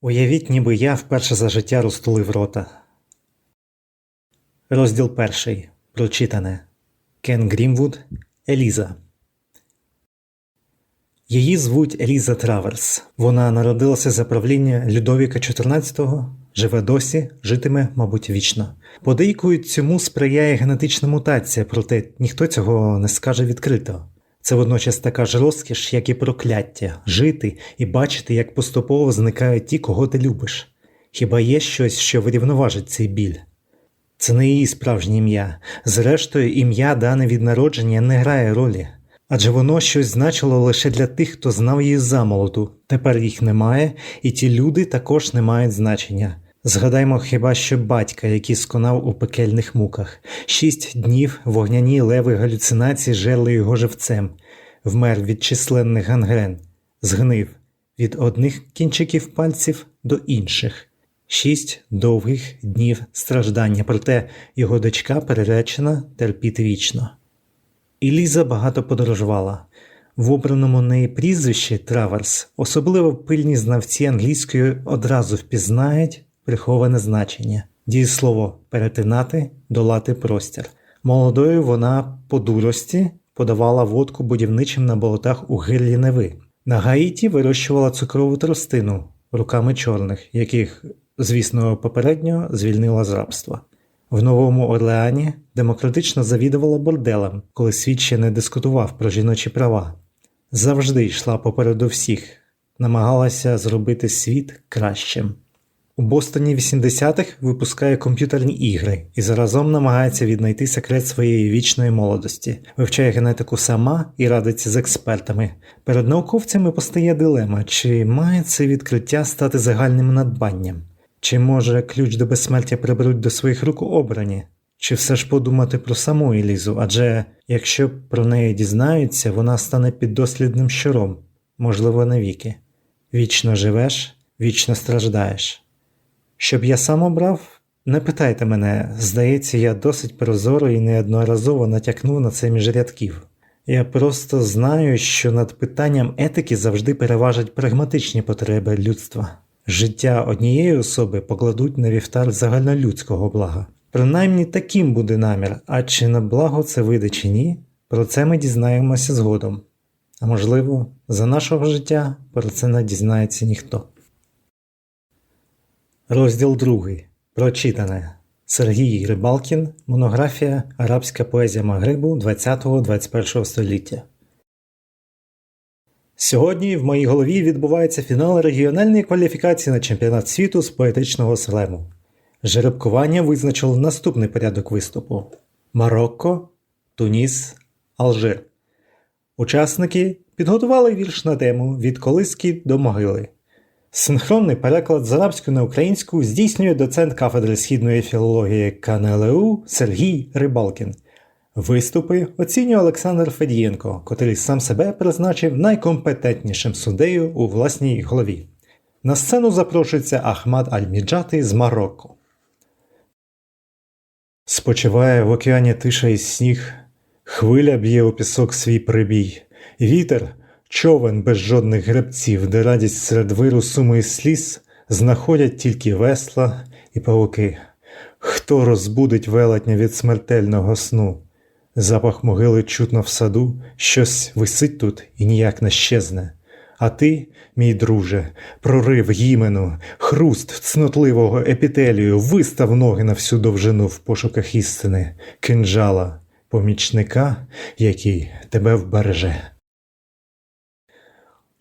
Уявіть, ніби я вперше за життя розтулив рота. Розділ перший. Прочитане. Кен Грімвуд. Еліза. Її звуть Еліза Траверс. Вона народилася за правління Людовіка XIV, живе досі, житиме, мабуть, вічно. Подейкують цьому сприяє генетична мутація, проте ніхто цього не скаже відкрито. Це водночас така ж розкіш, як і прокляття жити і бачити, як поступово зникають ті, кого ти любиш. Хіба є щось, що вирівноважить цей біль? Це не її справжнє ім'я. Зрештою, ім'я, дане від народження, не грає ролі. Адже воно щось значило лише для тих, хто знав її замолоду. Тепер їх немає, і ті люди також не мають значення. Згадаймо хіба що батька, який сконав у пекельних муках. Шість днів вогняні леви галюцинації жерли його живцем, вмер від численних гангрен, згнив від одних кінчиків пальців до інших. Шість довгих днів страждання, проте його дочка переречена терпіти вічно. І Ліза багато подорожувала. В обраному неї прізвищі Траверс особливо пильні знавці англійської одразу впізнають приховане значення дієслово перетинати, долати простір. Молодою вона по дурості подавала водку будівничим на болотах у гирлі Неви. На Гаїті вирощувала цукрову тростину руками чорних, яких, звісно, попередньо звільнила з рабства. В Новому Орлеані демократично завідувала борделем, коли світ ще не дискутував про жіночі права. Завжди йшла попереду всіх, намагалася зробити світ кращим. У Бостоні 80-х випускає комп'ютерні ігри і заразом намагається віднайти секрет своєї вічної молодості, вивчає генетику сама і радиться з експертами. Перед науковцями постає дилема, чи має це відкриття стати загальним надбанням, чи може ключ до безсмертя приберуть до своїх рук обрані, чи все ж подумати про саму Елізу, адже якщо про неї дізнаються, вона стане піддослідним щуром, можливо, навіки. Вічно живеш, вічно страждаєш. Щоб я сам обрав, не питайте мене, здається, я досить прозоро і неодноразово натякнув на це між рядків. Я просто знаю, що над питанням етики завжди переважать прагматичні потреби людства. Життя однієї особи покладуть на вівтар загальнолюдського блага. Принаймні таким буде намір, а чи на благо це вийде чи ні, про це ми дізнаємося згодом. А можливо, за нашого життя про це не дізнається ніхто. Розділ 2. Прочитане. Сергій Рибалкін. Монографія Арабська поезія Магрибу 20-21 століття. Сьогодні в моїй голові відбувається фінал регіональної кваліфікації на чемпіонат світу з поетичного слему. Жеребкування визначило наступний порядок виступу: Марокко, Туніс, Алжир. Учасники підготували вірш на тему від колиски до могили. Синхронний переклад з арабської на українську здійснює доцент кафедри східної філології КНЛУ Сергій Рибалкін. Виступи оцінює Олександр Федієнко, котрий сам себе призначив найкомпетентнішим суддею у власній голові. На сцену запрошується Ахмад Аль-Міджати з Марокко. Спочиває в океані тиша і сніг, хвиля б'є у пісок свій прибій, вітер. Човен без жодних гребців, де радість серед виру суми і сліз знаходять тільки весла і павуки. Хто розбудить велетня від смертельного сну? Запах могили чутно в саду, щось висить тут і ніяк не щезне. А ти, мій друже, прорив гімену, хруст цнотливого епітелію, вистав ноги на всю довжину в пошуках істини, кинджала, помічника, який тебе вбереже.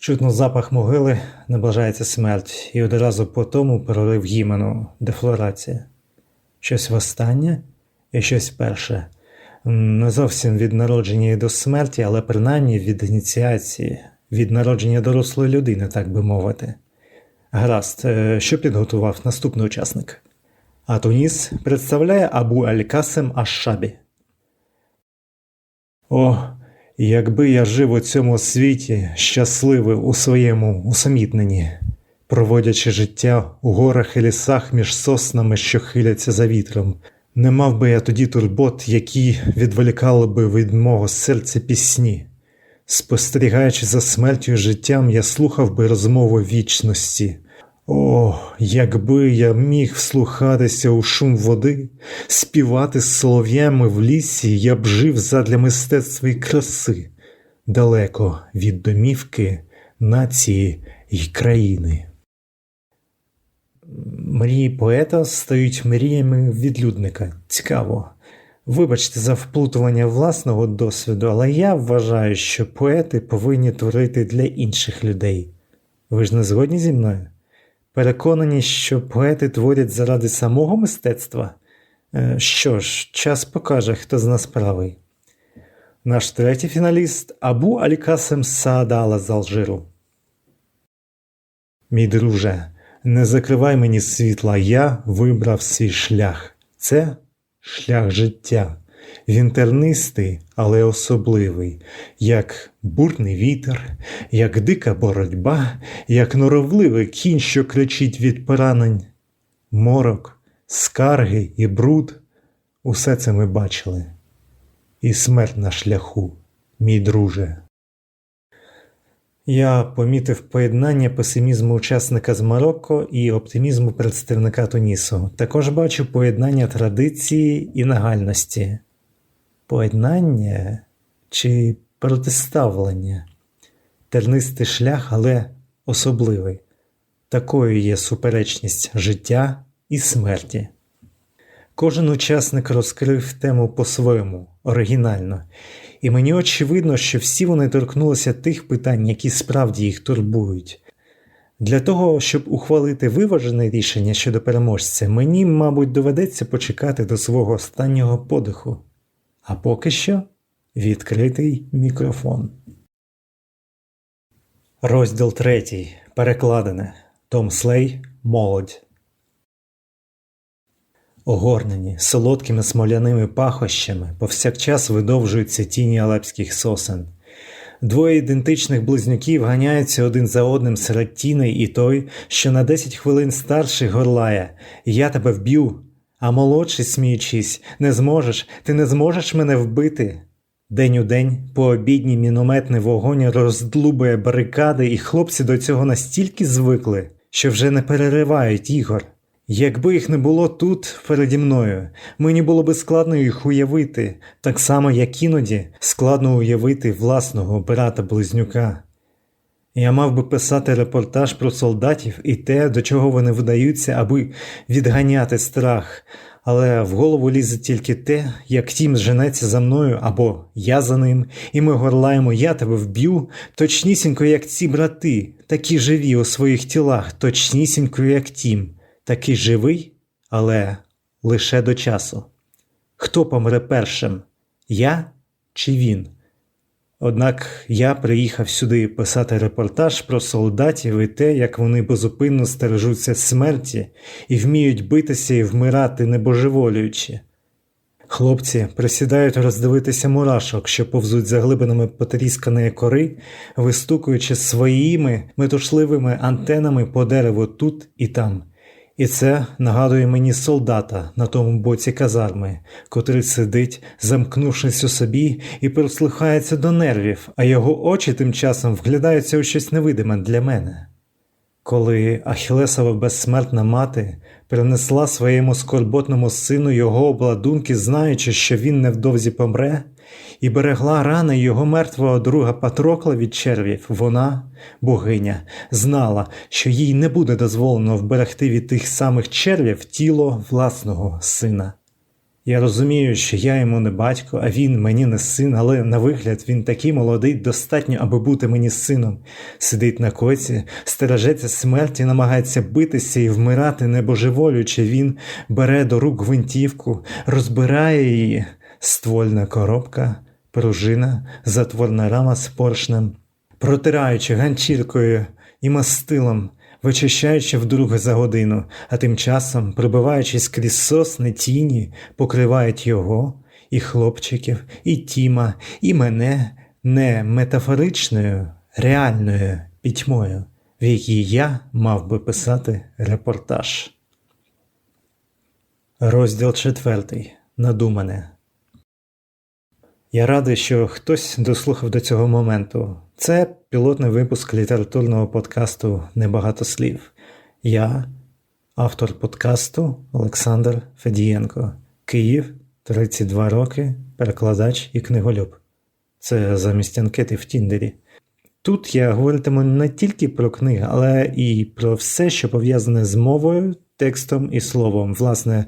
Чутно запах могили, наближається смерть, і одразу по тому прорив гімену, дефлорація. Щось востаннє і щось перше. Не зовсім від народження і до смерті, але принаймні від ініціації, від народження дорослої людини, так би мовити. Гаразд, е, що підготував наступний учасник? А Туніс представляє Абу Аль-Касем Аш-Шабі. О, Якби я жив у цьому світі, щасливий у своєму усамітненні, проводячи життя у горах і лісах між соснами, що хиляться за вітром, не мав би я тоді турбот, які відволікали би від мого серця пісні. Спостерігаючи за смертю життям, я слухав би розмову вічності. О, якби я міг вслухатися у шум води, співати з солов'ями в лісі, я б жив задля мистецтва і краси, далеко від домівки, нації й країни. Мрії поета стають мріями відлюдника. Цікаво. Вибачте за вплутування власного досвіду, але я вважаю, що поети повинні творити для інших людей. Ви ж не згодні зі мною? Переконані, що поети творять заради самого мистецтва? Е, Що ж, час покаже, хто з нас правий. Наш третій фіналіст Абу Алікасем Саадала з Алжиру. Мій друже, не закривай мені світла, я вибрав свій шлях. Це шлях життя. Він тернистий, але особливий, як бурний вітер, як дика боротьба, як норовливий кінь, що кричить від поранень. Морок, скарги і бруд усе це ми бачили. І смерть на шляху, мій друже. Я помітив поєднання песимізму учасника з Марокко і оптимізму представника Тунісу. Також бачу поєднання традиції і нагальності. Поєднання чи протиставлення? Тернистий шлях, але особливий. Такою є суперечність життя і смерті. Кожен учасник розкрив тему по-своєму, оригінально, і мені очевидно, що всі вони торкнулися тих питань, які справді їх турбують. Для того, щоб ухвалити виважене рішення щодо переможця, мені, мабуть, доведеться почекати до свого останнього подиху. А поки що відкритий мікрофон. Розділ третій. Перекладене. Том Слей. Молодь. Огорнені солодкими смоляними пахощами повсякчас видовжуються тіні алепських сосен. Двоє ідентичних близнюків ганяються один за одним серед тіней і той, що на 10 хвилин старший горлає Я тебе вб'ю. А молодший, сміючись, не зможеш, ти не зможеш мене вбити. День у день пообідній мінометний вогонь роздлубує барикади, і хлопці до цього настільки звикли, що вже не переривають ігор. Якби їх не було тут переді мною, мені було би складно їх уявити, так само, як іноді складно уявити власного брата-близнюка. Я мав би писати репортаж про солдатів і те, до чого вони вдаються, аби відганяти страх, але в голову лізе тільки те, як тім женеться за мною або я за ним, і ми горлаємо Я тебе вб'ю, точнісінько, як ці брати, такі живі у своїх тілах, точнісінько, як тім, такий живий, але лише до часу. Хто помре першим? Я чи він? Однак я приїхав сюди писати репортаж про солдатів і те, як вони безупинно стережуться смерті і вміють битися і вмирати небожеволюючи. Хлопці присідають роздивитися мурашок, що повзуть за глибинами потрісканої кори, вистукуючи своїми метушливими антенами по дереву тут і там. І це нагадує мені солдата на тому боці казарми, котрий сидить, замкнувшись у собі, і прислухається до нервів, а його очі тим часом вглядаються у щось невидиме для мене. Коли Ахілесова безсмертна мати принесла своєму скорботному сину його обладунки, знаючи, що він невдовзі помре, і берегла рани його мертвого друга Патрокла від червів, вона, богиня, знала, що їй не буде дозволено вберегти від тих самих червів тіло власного сина. Я розумію, що я йому не батько, а він мені не син, але на вигляд він такий молодий, достатньо, аби бути мені сином. Сидить на коці, стережеться смерті, намагається битися і вмирати небожеволючи. Він бере до рук гвинтівку, розбирає її, ствольна коробка, пружина, затворна рама з поршнем, протираючи ганчіркою і мастилом. Вичищаючи вдруге за годину, а тим часом, пробиваючись крізь сосни тіні, покривають його, і хлопчиків, і Тіма, і мене не метафоричною, реальною пітьмою, в якій я мав би писати репортаж. Розділ четвертий. Надумане. Я радий, що хтось дослухав до цього моменту. Це пілотний випуск літературного подкасту Небагато слів. Я, автор подкасту Олександр Федієнко, Київ, 32 роки, перекладач і книголюб. Це замість анкети в Тіндері. Тут я говоритиму не тільки про книги, але і про все, що пов'язане з мовою, текстом і словом, власне,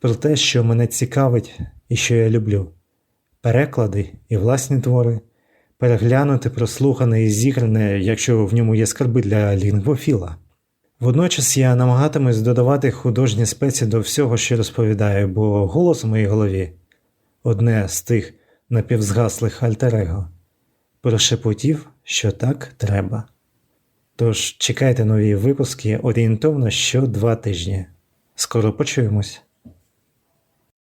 про те, що мене цікавить і що я люблю. Переклади і власні твори, переглянути прослухане і зігране, якщо в ньому є скарби для лінгвофіла. Водночас я намагатимусь додавати художні спеції до всього, що розповідаю, бо голос у моїй голові одне з тих напівзгаслих альтерего прошепотів, що так треба. Тож чекайте нові випуски орієнтовно що два тижні. Скоро почуємось.